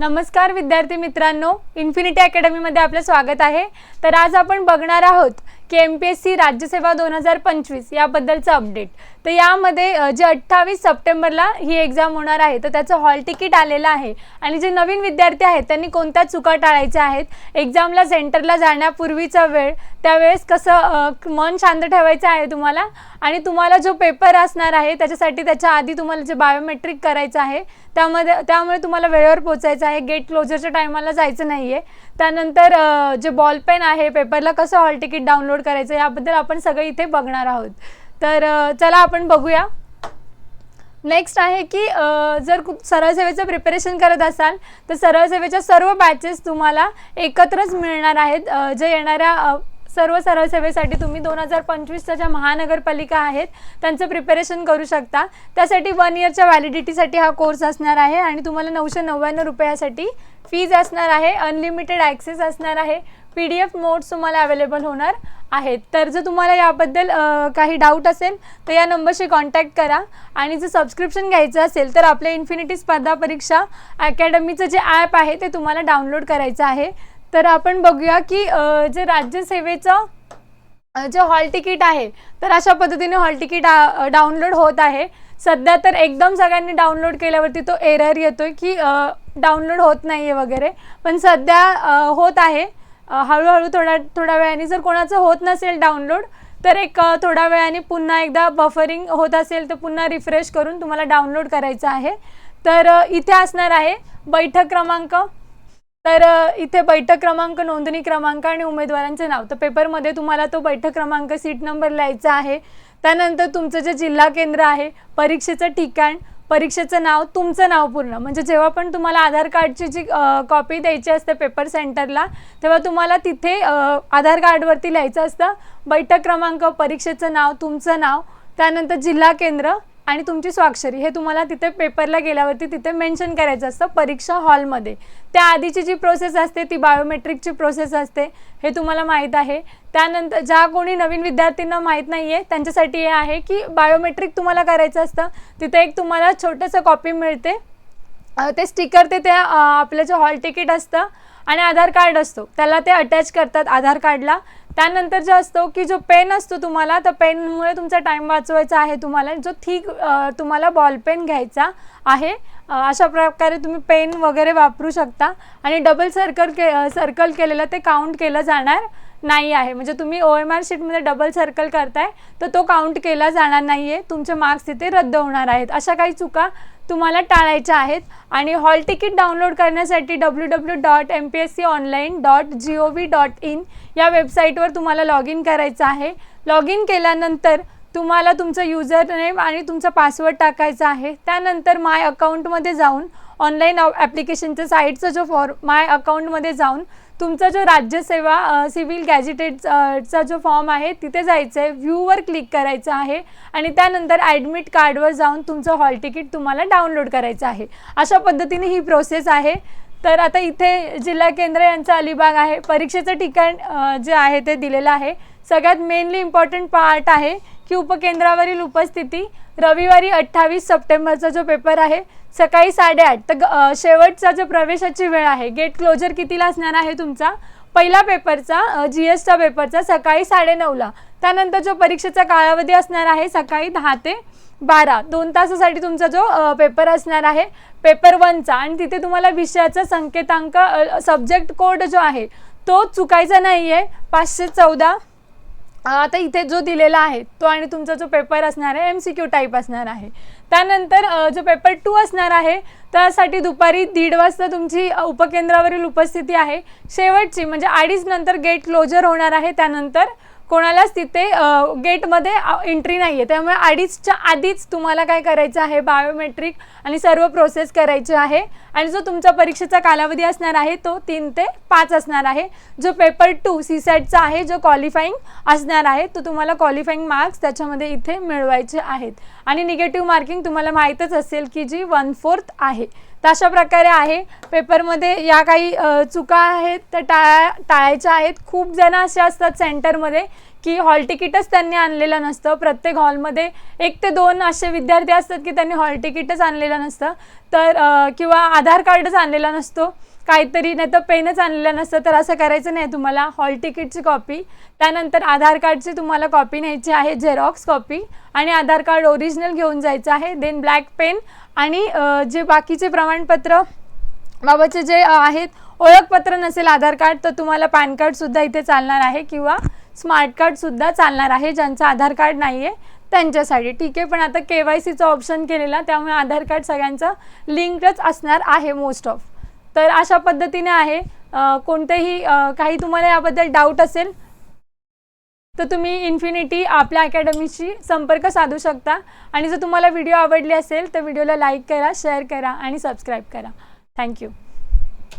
नमस्कार विद्यार्थी मित्रांनो इन्फिनिटी अकॅडमीमध्ये आपलं स्वागत आहे. तर आज आपण बघणार आहोत की एम पी एस सी राज्यसेवा दोन हजार पंचवीस याबद्दलचं अपडेट तर यामध्ये जे अठ्ठावीस सप्टेंबरला ही एक्झाम होणार आहे तर त्याचं हॉल तिकीट आलेलं आहे. आणि जे नवीन विद्यार्थी आहेत त्यांनी कोणत्या चुका टाळायच्या आहेत एक्झामला सेंटरला जाण्यापूर्वीचा वेळ त्यावेळेस कसं मन शांत ठेवायचं आहे तुम्हाला? आणि तुम्हाला जो पेपर असणार आहे त्याच्यासाठी त्याच्या आधी तुम्हाला जे बायोमेट्रिक करायचं आहे त्यामध्ये त्यामुळे तुम्हाला वेळेवर पोचायचं आहे. गेट क्लोजरच्या टायमाला जायचं नाही आहे त्यानंतर जे बॉल पेन आहे पेपरला कसं हॉल तिकीट डाउनलोड करायचं याबद्दल आपण सगळं इथे बघणार आहोत. तर चला आपण बघूया. नेक्स्ट आहे की जर खूप सरळ सेवेचं प्रिपरेशन करत असाल तर सरळ सेवेच्या सर्व बॅचेस तुम्हाला एकत्रच मिळणार आहेत. जे येणाऱ्या सर्व सरळ सेवेसाठी तुम्ही दोन हजार पंचवीसच्या ज्या महानगरपालिका आहेत त्यांचं प्रिपरेशन करू शकता. त्यासाठी वन इयरच्या व्हॅलिडिटीसाठी हा कोर्स असणार आहे आणि तुम्हाला नऊशे नव्याण्णव रुपयासाठी फीज असणार आहे अनलिमिटेड ॲक्सेस असणार आहे पी डी एफ नोट्स तुम्हाला अवेलेबल होणार आहेत. तर जर तुम्हाला याबद्दल काही डाऊट असेल तर या नंबरशी कॉन्टॅक्ट करा आणि जर सबस्क्रिप्शन घ्यायचं असेल तर आपल्या इन्फिनिटी स्पर्धा परीक्षा अकॅडमीचं जे ॲप आहे ते तुम्हाला डाउनलोड करायचं आहे. तर आपण बघूया की जे राज्यसेवेचं जे हॉल तिकीट आहे तर अशा पद्धतीने हॉल तिकीट डाउनलोड होत आहे. सध्या तर एकदम सगळ्यांनी डाउनलोड केल्यावरती तो एरर येतो आहे की डाउनलोड होत नाही आहे वगैरे. पण सध्या होत आहे. हळूहळू थोड्या थोड्या वेळाने जर कोणाचं होत नसेल डाउनलोड तर एक थोड्या वेळाने पुन्हा एकदा बफरिंग होत असेल तर पुन्हा रिफ्रेश करून तुम्हाला डाउनलोड करायचं आहे. तर इथे असणार आहे बैठक क्रमांक तर इथे बैठक क्रमांक नोंदणी क्रमांक आणि उमेदवारांचे नाव. तर पेपरमध्ये तुम्हाला तो बैठक क्रमांक सीट नंबर लिहायचा आहे. त्यानंतर तुमचं जे जिल्हा केंद्र आहे परीक्षेचं ठिकाण परीक्षेचं नाव तुमचं नाव पूर्ण. म्हणजे जेव्हा पण तुम्हाला आधार कार्डची जी कॉपी द्यायची असते पेपर सेंटरला तेव्हा तुम्हाला तिथे आधार कार्डवरती लिहायचं असतं. बैठक क्रमांक परीक्षेचं नाव तुमचं नाव त्यानंतर जिल्हा केंद्र आणि तुमची स्वाक्षरी हे तुम्हाला तिथे पेपरला गेल्यावरती तिथे मेन्शन करायचं असतं परीक्षा हॉलमध्ये त्या आधीची जी प्रोसेस असते ती बायोमेट्रिकची प्रोसेस असते हे तुम्हाला माहीत आहे. त्यानंतर ज्या कोणी नवीन विद्यार्थ्यांना माहीत नाही आहे त्यांच्यासाठी हे आहे की बायोमेट्रिक तुम्हाला करायचं असतं. तिथे एक तुम्हाला छोटंसं कॉपी मिळते. ते स्टिकर ते त्या आपलं जे हॉल तिकीट असतं आणि आधार कार्ड असतो त्याला ते अटॅच करतात आधार कार्डला त्यानंतर जो असतो की जो पेन असतो तुम्हाला तर पेनमुळे तुमचा टाईम वाचवायचा आहे तुम्हाला जो थिक तुम्हाला बॉल पेन घ्यायचा आहे. अशा प्रकारे तुम्ही पेन वगैरे वापरू शकता. आणि डबल सर्कल के सर्कल केलेलं ते काउंट केलं जाणार नाही आहे. म्हणजे तुम्ही ओ एम आर शीटमध्ये डबल सर्कल करताय तर तो काउंट केला जाणार नाही आहे तुमचे मार्क्स तिथे रद्द होणार आहेत. अशा काही चुका तुम्हाला टाळायच्या आहेत. आणि हॉल तिकीट डाउनलोड करण्यासाठी W W dot M P S C online dot G O V dot in या वेबसाईटवर तुम्हाला लॉग इन करायचं आहे. लॉग इन केल्यानंतर तुम्हाला तुमचं युजर नेम आणि तुमचा पासवर्ड टाकायचा आहे. त्यानंतर माय अकाउंटमध्ये जाऊन ऑनलाईन ॲप्लिकेशनच्या साईटचा जो फॉर माय अकाउंटमध्ये जाऊन तुमचा जो राज्यसेवा सिव्हिल गॅजेटेडचा जो फॉर्म आहे तिथे जायचं आहे व्ह्यूवर क्लिक करायचं आहे आणि त्यानंतर ॲडमिट कार्डवर जाऊन तुमचं हॉल तिकीट तुम्हाला डाउनलोड करायचं आहे. अशा पद्धतीने ही प्रोसेस आहे. तर आता इथे जिल्हा केंद्र यांचा अलिबाग आहे. परीक्षेचं ठिकाण जे आहे ते दिलेलं आहे. सगळ्यात मेनली इम्पॉर्टंट पार्ट आहे. की उपकेंद्रावरील उपस्थिती रविवारी अठ्ठावीस सप्टेंबरचा जो पेपर आहे सकाळी साडेआठ तर ग- शेवटचा जो प्रवेशाची वेळ आहे गेट क्लोजर कितीला असणार आहे तुमचा? पहिला पेपरचा जी एसचा पेपरचा सकाळी साडेनऊला. त्यानंतर जो परीक्षेचा कालावधी असणार आहे सकाळी दहा ते बारा. दोन तासासाठी तुमचा जो पेपर असणार आहे पेपर वनचा. आणि तिथे तुम्हाला विषयाचा संकेतांक सब्जेक्ट कोड जो आहे तो चुकायचा नाही आहे पाचशे चौदा आता इथे जो दिलेला आहे तो आणि तुमचा जो पेपर असणार आहे एम सी क्यू टाईप असणार आहे. त्यानंतर जो पेपर टू असणार आहे त्यासाठी दुपारी दीड वाजता तुमची उपकेंद्रावरील उपस्थिती आहे. शेवटची म्हणजे अडीच नंतर गेट क्लोजर होणार आहे त्यानंतर कोणालाच तिथे गेटमध्ये एंट्री नाही आहे त्यामुळे अडीचच्या आधीच तुम्हाला काय करायचं आहे? बायोमेट्रिक आणि सर्व प्रोसेस करायची आहे. आणि जो तुमचा परीक्षेचा कालावधी असणार आहे तो तीन ते पाच असणार आहे. जो पेपर टू सी सॅटचा आहे जो क्वालिफाईंग असणार आहे तो तुम्हाला क्वालिफाईंग मार्क्स त्याच्यामध्ये इथे मिळवायचे आहेत. आणि निगेटिव्ह मार्किंग तुम्हाला माहीतच असेल की जी वन फोर्थ आहे. तर अशा प्रकारे आहे. पेपरमध्ये या काही चुका आहेत त्या टाळा टाळायच्या आहेत. खूप जण असे असतात सेंटरमध्ये की हॉल तिकीटच त्यांनी आणलेलं नसतं. प्रत्येक हॉलमध्ये एक ते दोन असे विद्यार्थी असतात की त्यांनी हॉल तिकीटच आणलेलं नसतं. तर किंवा आधार कार्डच आणलेला नसतो. काहीतरी नाही तर पेनच आणलेलं नसतं. तर असं करायचं नाही तुम्हाला. हॉल तिकीटची कॉपी त्यानंतर आधार कार्डची तुम्हाला कॉपी न्यायची आहे झेरॉक्स कॉपी आणि आधार कार्ड ओरिजिनल घेऊन जायचं आहे. देन ब्लॅक पेन आणि जे बाकीचे प्रमाणपत्र बाबाचे जे आहेत ओळखपत्र नसेल आधार कार्ड तर तुम्हाला पॅन कार्डसुद्धा इथे चालणार आहे. किंवा स्मार्ट कार्डसुद्धा चालणार आहे ज्यांचं आधार कार्ड नाही आहे त्यांच्यासाठी. ठीक आहे पण आता के वाय सीचं ऑप्शन केलेला त्यामुळे आधार कार्ड सगळ्यांचं लिंकच असणार आहे मोस्ट ऑफ तर अशा पद्धतीने आहे. कोणतेही काही तुम्हाला याबद्दल डाऊट असेल तर तुम्ही इन्फिनिटी आपल्या अकॅडमीशी संपर्क साधू शकता. आणि जर तुम्हाला व्हिडिओ आवडली असेल तर व्हिडिओला लाईक करा शेअर करा आणि सबस्क्राईब करा. थँक्यू